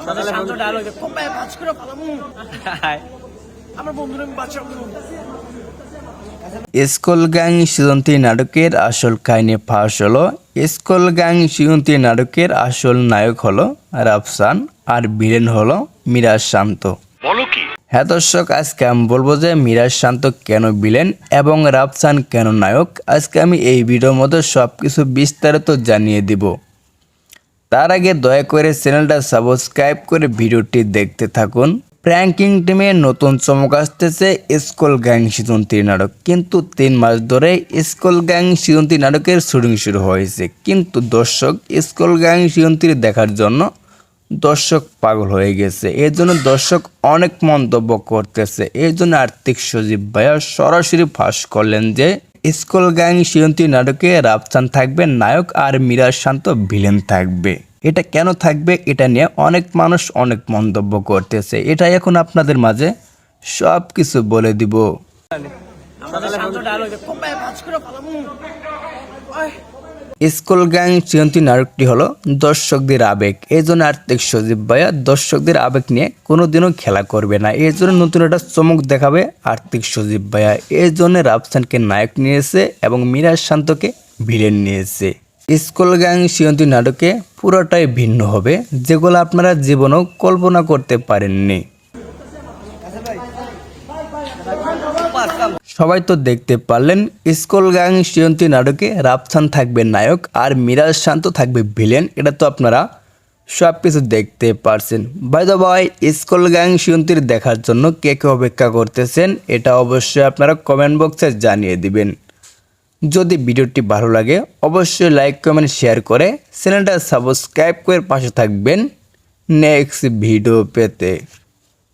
আমাদের শান্ত ডায়লগ কোপায় ভাজ করে পালামু আমার বন্ধুরা আমি বাঁচাবো। স্কুল গ্যাং সিজন নাটকের আসল কাহিনী ফাঁস হলো। স্কুল গ্যাং সিজন নাটকের আসল নায়ক হলো রাফসান আর ভিলেন হলো মিরাজ শান্ত। হ্যাঁ দর্শক আজকে আমি বলব যে মিরাজ শান্ত কেন বিলেন এবং রাফসান কেন নায়ক? আজকে আমি এই ভিডিওর মধ্যে সব কিছু বিস্তারিত জানিয়ে দিব। তার আগে দয়া করে চ্যানেলটা সাবস্ক্রাইব করে ভিডিওটি দেখতে থাকুন। প্র্যাঙ্কিং টিমে নতুন চমক আসতেছে স্কুল গ্যাং সিজন নাটক। কিন্তু তিন মাস ধরে স্কুল গ্যাং সিজন নাটকের শুটিং শুরু হয়েছে। কিন্তু দর্শক স্কুল গ্যাং সিজন দেখার জন্য দর্শক পাগল হয়ে গেছে। এর জন্য দর্শক অনেক মন্তব্য করতেছে। এর জন্য আর্থিক সজীব ভাইয়া সরাসরি ফাঁস করলেন যে স্কুল গ্যাং সিয়ন্তী নাটকে রাফসান থাকবে, নায়ক আর মিরাজ শান্ত ভিলেন থাকবে। এটা কেন থাকবে, এটা নিয়ে অনেক মানুষ অনেক মন্তব্য করতেছে। এটা এখন আপনাদের মাঝে সব কিছু বলে দিব। শান্ত পাঁচ করে পালামু স্কুল গ্যাং চিয়ন্তী নাটকটি হলো দর্শকদের আবেগ। এই জন্য আর্থিক সজীব ভাইয়া দর্শকদের আবেগ নিয়ে কোনোদিনও খেলা করবে না। এই জন্য নতুন একটা চমক দেখাবে আর্থিক সজীব ভাইয়া। এই জন্য রাফসানকে নায়ক নিয়েছে এবং মিরাজ শান্তকে ভিলেন নিয়েছে। স্কুল গ্যাং সিয়ন্তী নাটকে পুরোটাই ভিন্ন হবে, যেগুলো আপনারা জীবনেও কল্পনা করতে পারেননি। সবাই তো দেখতে পারলেন, স্কুল গ্যাং সিয়ন্তী নাটকে রাফসান থাকবে নায়ক আর মিরাজ শান্ত থাকবে ভিলেন, এটা তো আপনারা সব কিছু দেখতে পারছেন। By the by school gang সিয়ন্তীর দেখার জন্য কে কে অপেক্ষা করতেছেন, এটা অবশ্যই আপনারা কমেন্ট বক্সে জানিয়ে দিবেন। যদি ভিডিওটি ভালো লাগে, অবশ্যই লাইক কমেন্ট শেয়ার করে চ্যানেলটা সাবস্ক্রাইব করে পাশে থাকবেন। নেক্সট ভিডিও পেতে।